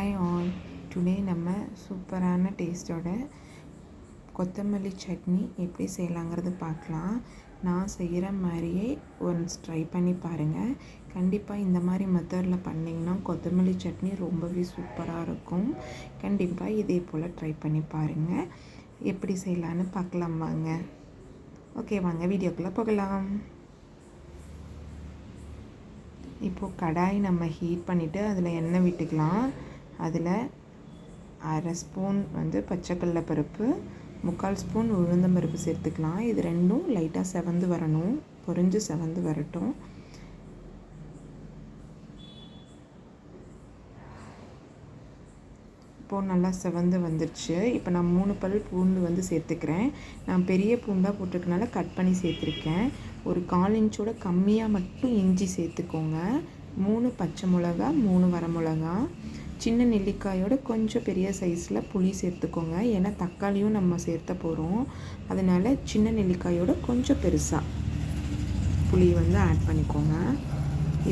Hi all today நம்ம சூப்பரான டேஸ்ட்டோட கொத்தமல்லி சட்னி எப்படி செய்யலாங்கிறது பார்க்கலாம். நான் செய்கிற மாதிரியே ஒன்ஸ் ட்ரை பண்ணி பாருங்கள் கண்டிப்பாக இந்த மாதிரி மெத்தடில் பண்ணிங்கன்னா கொத்தமல்லி சட்னி ரொம்பவே சூப்பராக இருக்கும். கண்டிப்பாக இதே போல் ட்ரை பண்ணி பாருங்கள் எப்படி செய்யலான்னு பார்க்கலாம் வாங்க. ஓகே வாங்க வீடியோக்குள்ளே போகலாம். இப்போது கடாய் நம்ம ஹீட் பண்ணிவிட்டு அதில் எண்ணெய் விட்டுக்கலாம். அதில் அரை ஸ்பூன் வந்து பச்சைக்கடல பருப்பு முக்கால் ஸ்பூன் உளுந்தம் பருப்பு சேர்த்துக்கலாம். இது ரெண்டும் லைட்டாக செவந்து வரணும். பொறிஞ்சு செவந்து வரட்டும். இப்போது நல்லா செவந்து வந்துருச்சு. இப்போ நான் மூணு பல் பூண்டு வந்து சேர்த்துக்கிறேன். நான் பெரிய பூண்டாக போட்டிருக்கனால கட் பண்ணி சேர்த்துருக்கேன். ஒரு கால் இன்ச்சோட கம்மியாக மட்டும் இஞ்சி சேர்த்துக்கோங்க. மூணு பச்சை மிளகா மூணு வரமிளகா சின்ன நெல்லிக்காயோட கொஞ்சம் பெரிய சைஸில் புளி சேர்த்துக்கோங்க. ஏன்னா தக்காளியும் நம்ம சேர்த்த போகிறோம் அதனால் சின்ன நெல்லிக்காயோட கொஞ்சம் பெருசாக புளி வந்து ஆட் பண்ணிக்கோங்க.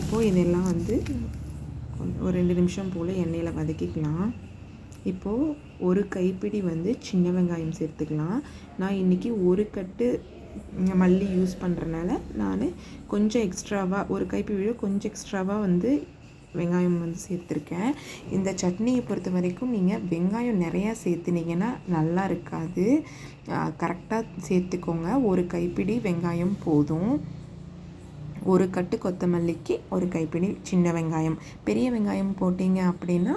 இப்போது இதெல்லாம் வந்து ஒரு ரெண்டு நிமிஷம் போல் எண்ணெயில் வதக்கிக்கலாம். இப்போது ஒரு கைப்பிடி வந்து சின்ன வெங்காயம் சேர்த்துக்கலாம். நான் இன்றைக்கி ஒரு கட்டு மல்லி யூஸ் பண்ணுறனால நான் கொஞ்சம் எக்ஸ்ட்ராவாக ஒரு கைப்பிடி கொஞ்சம் எக்ஸ்ட்ராவாக வந்து வெங்காயம் வந்து சேர்த்துருக்கேன். இந்த சட்னியை பொறுத்த வரைக்கும் நீங்கள் வெங்காயம் நிறையா சேர்த்துனீங்கன்னா நல்லா இருக்காது. கரெக்டாக சேர்த்துக்கோங்க. ஒரு கைப்பிடி வெங்காயம் போதும். ஒரு கட்டு கொத்தமல்லிக்கு ஒரு கைப்பிடி சின்ன வெங்காயம். பெரிய வெங்காயம் போட்டிங்க அப்படின்னா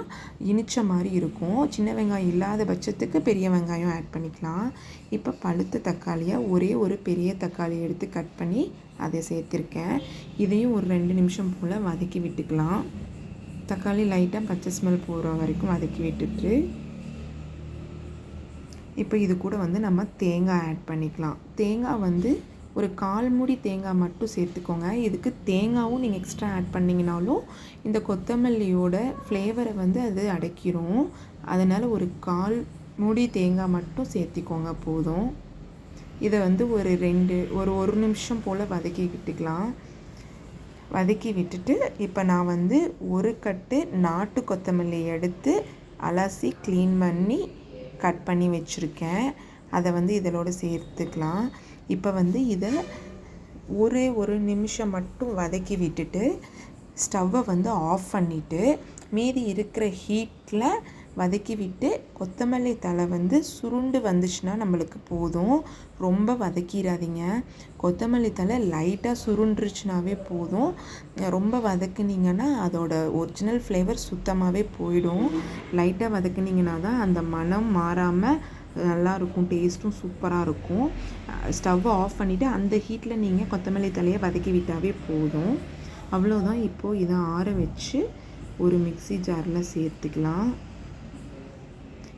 இனிச்ச மாதிரி இருக்கும். சின்ன வெங்காயம் இல்லாத பட்சத்துக்கு பெரிய வெங்காயம் ஆட் பண்ணிக்கலாம். இப்போ பழுத்த தக்காளியை ஒரே ஒரு பெரிய தக்காளி எடுத்து கட் பண்ணி அதை சேர்த்துருக்கேன். இதையும் ஒரு ரெண்டு நிமிஷம் போல் வதக்கி விட்டுக்கலாம். தக்காளி லைட்டாக பச்சை ஸ்மெல் போகிற வரைக்கும் வதக்கி விட்டுட்டு இப்போ இது கூட வந்து நம்ம தேங்காய் ஆட் பண்ணிக்கலாம். தேங்காய் வந்து ஒரு கால் மூடி தேங்காய் மட்டும் சேர்த்துக்கோங்க. இதுக்கு தேங்காவும் நீங்கள் எக்ஸ்ட்ரா ஆட் பண்ணிங்கனாலும் இந்த கொத்தமல்லியோட ஃப்ளேவரை வந்து அது அடைக்கிறோம் அதனால் ஒரு கால் மூடி தேங்காய் மட்டும் சேர்த்திக்கோங்க போதும். இதை வந்து ஒரு ரெண்டு ஒரு ஒரு நிமிஷம் போல் வதக்கி விட்டுக்கலாம். வதக்கி விட்டுட்டு இப்போ நான் வந்து ஒரு கட்டு நாட்டு கொத்தமல்லி எடுத்து அலசி க்ளீன் பண்ணி கட் பண்ணி வச்சுருக்கேன். அதை வந்து இதலோடு சேர்த்துக்கலாம். இப்போ வந்து இதை ஒரே ஒரு நிமிஷம் மட்டும் வதக்கி விட்டுட்டு ஸ்டவ்வை வந்து ஆஃப் பண்ணிவிட்டு மீதி இருக்கிற ஹீட்டில் வதக்கி விட்டு கொத்தமல்லி தலை வந்து சுருண்டு வந்துச்சுன்னா நம்மளுக்கு போதும். ரொம்ப வதக்கிடாதீங்க. கொத்தமல்லி தலை லைட்டாக சுருண்டுருச்சுனாவே போதும். ரொம்ப வதக்குனிங்கன்னா அதோட ஒரிஜினல் ஃப்ளேவர் சுத்தமாகவே போயிடும். லைட்டாக வதக்குனிங்கன்னா தான் அந்த மனம் மாறாமல் நல்லாயிருக்கும் டேஸ்ட்டும் சூப்பராக இருக்கும். ஸ்டவ்வை ஆஃப் பண்ணிவிட்டு அந்த ஹீட்டில் நீங்கள் கொத்தமல்லி தலையை வதக்கி விட்டாவே போதும். அவ்வளோதான். இப்போது இதை ஆற வச்சு ஒரு மிக்சி ஜாரில் சேர்த்துக்கலாம்.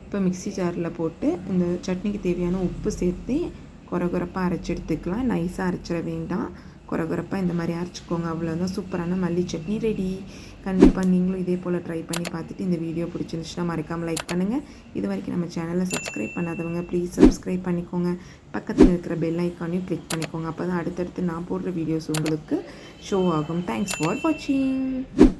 இப்போ மிக்சி ஜாரில் போட்டு இந்த சட்னிக்கு தேவையான உப்பு சேர்த்து குறகுறப்பாக அரைச்சி எடுத்துக்கலாம். நைஸாக அரைச்சிட வேண்டாம். குறகுறப்பாக இந்த மாதிரி அரைச்சிக்கோங்க அவ்வளோதான் சூப்பரான மல்லி சட்னி ரெடி கண்டிப்பாக நீங்களும் இதே போல் ட்ரை பண்ணி பார்த்துட்டு இந்த வீடியோ பிடிச்சிருந்துச்சுன்னா மறக்காமல் லைக் பண்ணுங்கள் இது வரைக்கும் நம்ம சேனலை சப்ஸ்கிரைப் பண்ணாதவங்க ப்ளீஸ் சப்ஸ்கிரைப் பண்ணிக்கோங்க. பக்கத்தில் இருக்கிற பெல் ஐக்கானையும் கிளிக் பண்ணிக்கோங்க. அப்போ தான் அடுத்தடுத்து நான் போடுற வீடியோஸ் உங்களுக்கு ஷோ ஆகும். தேங்க்ஸ் ஃபார் வாட்சிங்